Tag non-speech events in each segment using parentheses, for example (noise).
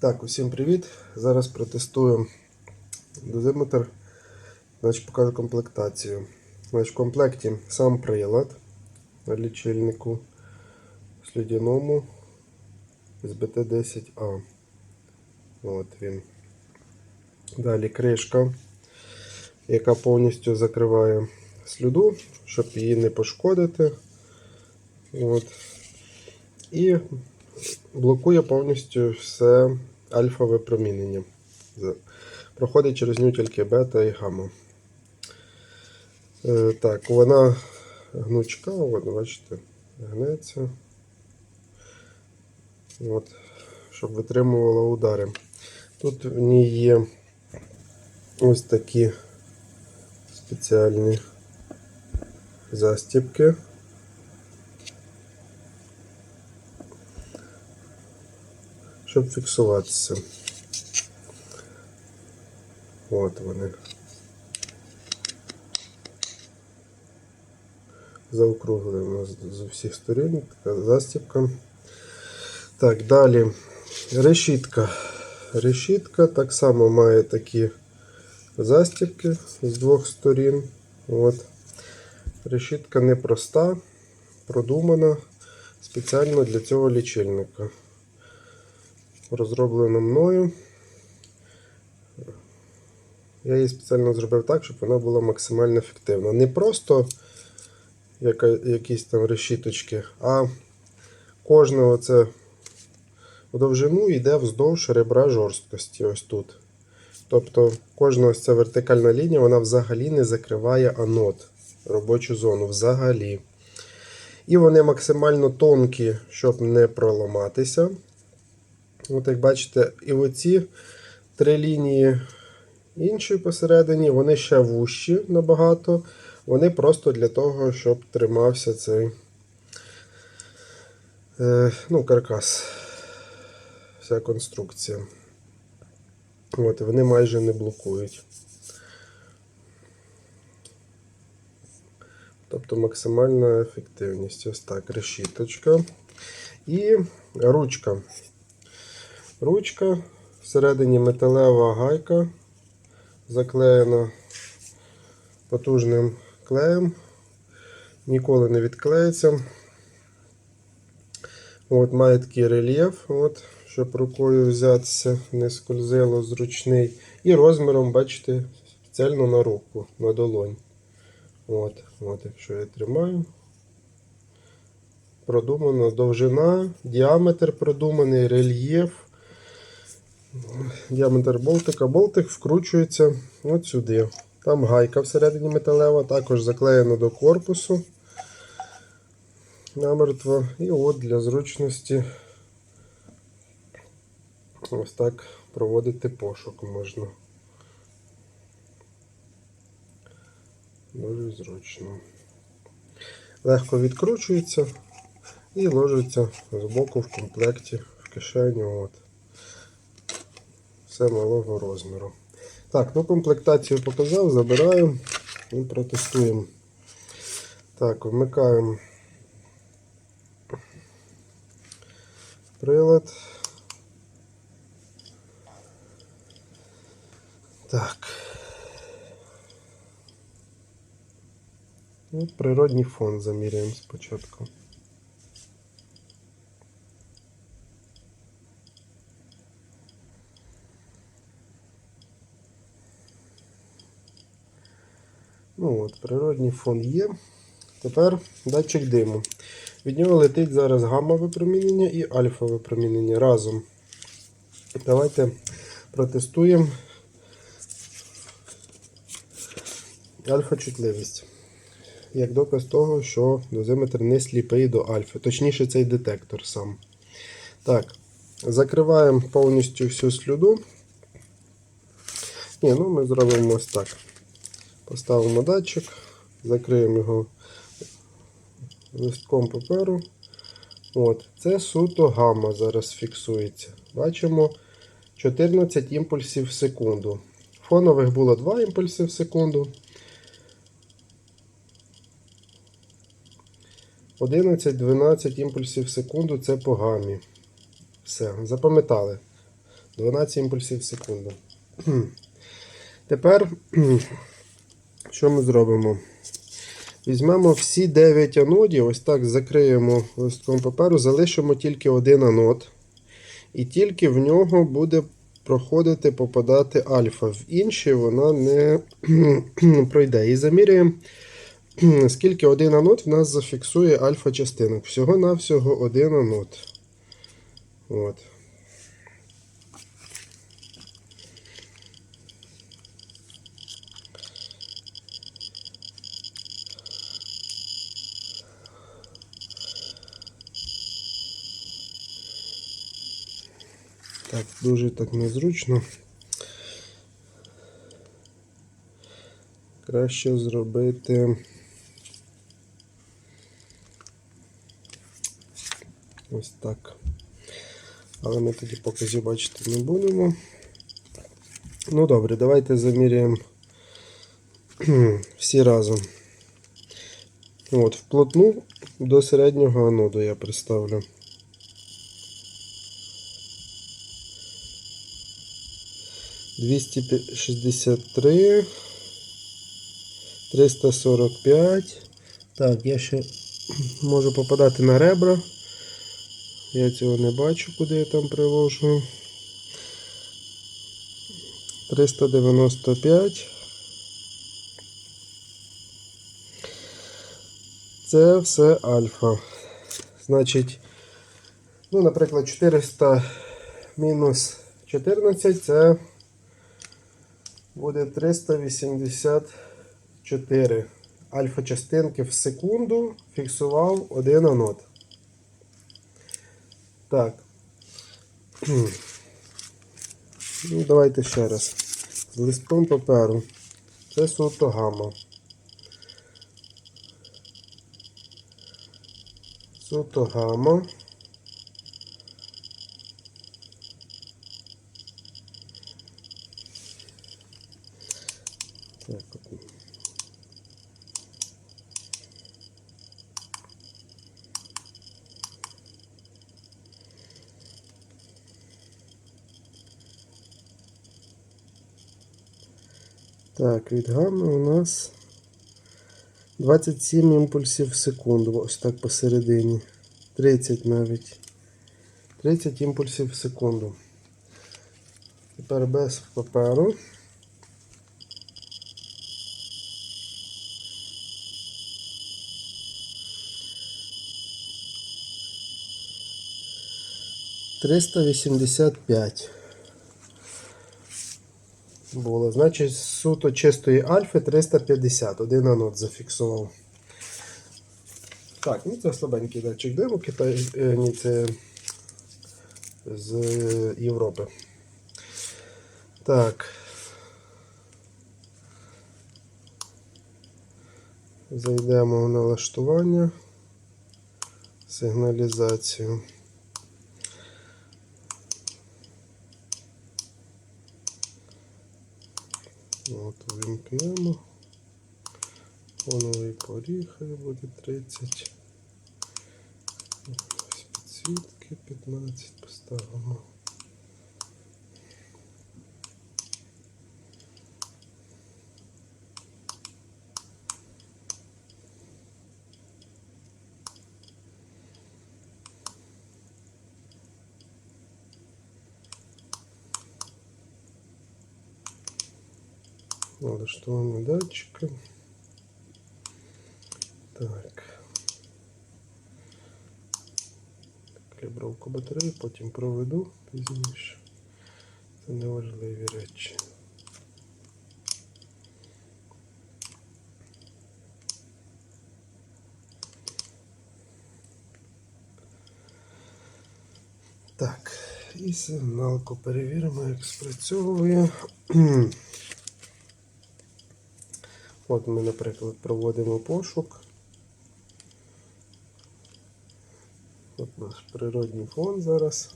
Так, усім привіт. Зараз протестую дозиметр. Значить, покажу комплектацію. Значить, в комплекті сам прилад на лічильнику слідяному з BT10A. От він. Далі кришка, яка повністю закриває сліду, щоб її не пошкодити. От. І блокує повністю все альфа випромінення. Проходить через нього тільки бета і гамма. Е, так, вона гнучка, от, бачите, гнеться. От, щоб витримувала удари. Тут в ній є ось такі спеціальні застібки. Щоб фіксуватися. От вони. Заокруглено з з усіх сторін, така застібка. Так, далі решітка. Решітка так само має такі застібки з двох сторін. От. Решітка непроста, продумана спеціально для цього лічильника розроблена мною. Я її спеціально зробив так, щоб вона була максимально ефективна. Не просто яка, якісь там решіточки, а кожне оце довжину йде вздовж ребра жорсткості. Ось тут. Тобто кожна ось ця вертикальна лінія вона взагалі не закриває анод, робочу зону взагалі. І вони максимально тонкі, щоб не проламатися. От як бачите, і оці три лінії інші посередині, вони ще вущі набагато. Вони просто для того, щоб тримався цей е, ну, каркас. Вся конструкція. От, вони майже не блокують. Тобто максимальна ефективність. Ось так, решіточка. І ручка. Ручка, всередині металева гайка, заклеєна потужним клеєм, ніколи не відклеїться. От, Має такий рельєф, от, щоб рукою взятися, не скользило зручний. І розміром, бачите, спеціально на руку, на долонь. От, от, Якщо я тримаю. Продумано довжина, діаметр продуманий, рельєф. Діаметр болтика. Болтик вкручується от сюди. Там гайка всередині металева, також заклеєна до корпусу намертво. І от для зручності ось так проводити пошук можна. Дуже зручно. Легко відкручується і ложиться з боку в комплекті в кишеню. От все малого розміру. Так, ну комплектацію показав, забираю і протестуємо. Так, вмикаємо прилад. Так. Ну, природній фон заміряємо спочатку. Ну от, Природній фон є. Тепер датчик диму. Від нього летить зараз гамма випромінення і альфа випромінення разом. Давайте протестуємо альфа-чутливість. Як доказ того, що дозиметр не сліпий до альфа. Точніше, цей детектор сам. Так, закриваємо повністю всю слюду. Ні, ну ми зробимо ось так. Поставимо датчик, закриємо його листком паперу. От, Це суто гамма зараз фіксується. Бачимо 14 імпульсів в секунду. Фонових було 2 імпульси в секунду. 11-12 імпульсів в секунду це по гамі. Все, запам'ятали. 12 імпульсів в секунду. (clears throat) Тепер, що ми зробимо? Візьмемо всі 9 анодів, ось так закриємо листком паперу, залишимо тільки один анод. І тільки в нього буде проходити, попадати альфа. В інші вона не (clears throat) пройде. І замірюємо, (clears throat) скільки один анод в нас зафіксує альфа частинок. Всього-навсього один анод. От. Так, дуже так незручно. Краще зробити ось так. Але ми тоді показів бачити не будемо. Ну добре, давайте заміряємо (clears throat) всі разом. От, вплотну до середнього аноду я представлю. Двісті шістдесят три, триста сорок п'ять. Так, я ще (clears throat) можу попадати на ребра. Я цього не бачу, куди я там привожу. 395. Це все альфа. Значить, ну, наприклад, 400 мінус 14 це буде 384 альфа частинки в секунду фіксував один анод. Так. (clears throat) Ну, давайте ще раз. З листком паперу. Це суто гамма. Суто гамма. Так, от. Так, від гамми у нас 27 імпульсів в секунду. Ось так посередині. 30 навіть. 30 імпульсів в секунду. Тепер без паперу. Триста вісімдесят п'ять було. Значить, суто чистої альфи 350. Один анод зафіксував. Так, ну це слабенький датчик диму, Китай, е, ні, це з Європи. Так. Зайдемо в налаштування, сигналізацію. От вимкнемо. Фоновий поріг буде 30. Ось підсвітки 15 поставимо. Налаштування датчика. Так. Калібровку батареї, потім проведу пізніше. Це неважливі речі. Так, і сигналку перевіримо, як спрацьовує. (clears throat) От ми, наприклад, проводимо пошук. От наш природній фон зараз.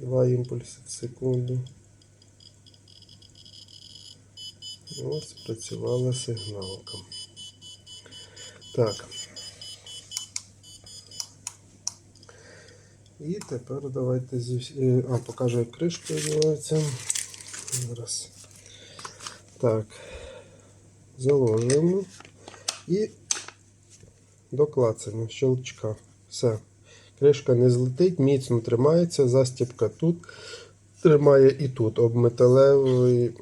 Два імпульси в секунду. Ось спрацювала сигналка. Так. І тепер давайте зі е, А, покажу, як кришка відбувається. Зараз. Так. Заложуємо. І до клацання, щелчка. Все. Кришка не злетить, міцно тримається, застібка тут тримає і тут. Об металевий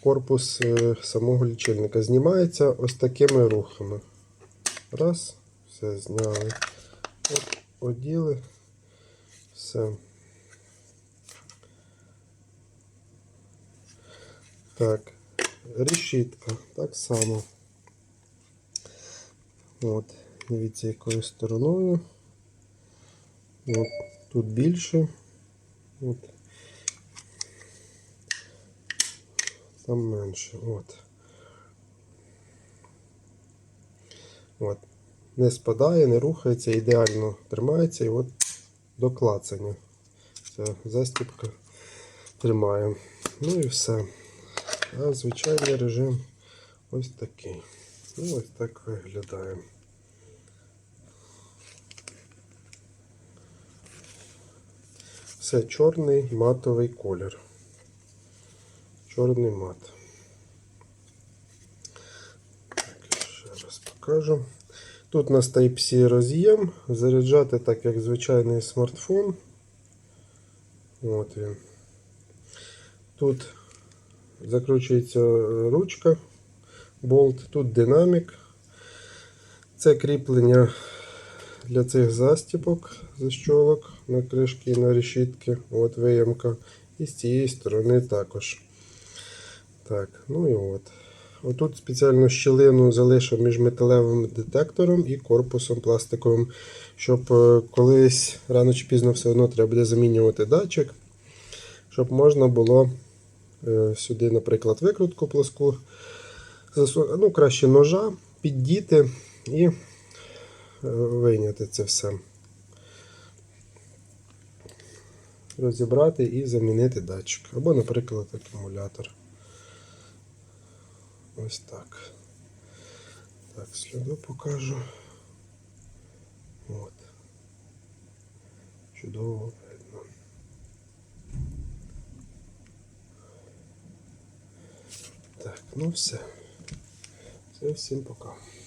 корпус е, самого лічильника. Знімається ось такими рухами. Раз, все зняли. От, оділи. Все. Так, решітка так само. От, дивіться, якою стороною. От, тут більше. От. Там менше. От. От. Не спадає, не рухається, ідеально тримається і от до клацання. Це застібка тримає. Ну і все. А звичайний режим ось такий. Ну, ось так виглядає. Все чорний матовий колір. Чорний мат. Так, ще раз покажу. Тут у нас Type-C роз'єм. Заряджати так, як звичайний смартфон. От він. Тут закручується ручка, болт, тут динамік. Це кріплення для цих застіпок, защолок на кришки і на решітки. От виємка. І з цієї сторони також. Так, ну і от. Отут спеціальну щілину залишив між металевим детектором і корпусом пластиковим, щоб е, колись рано чи пізно все одно треба буде замінювати датчик, щоб можна було сюди, наприклад, викрутку плоску, ну, краще ножа, піддіти і е, вийняти це все. Розібрати і замінити датчик. Або, наприклад, акумулятор. Ось так. Так, сліду покажу. От. Чудово видно. Так, ну все. Все, всім пока.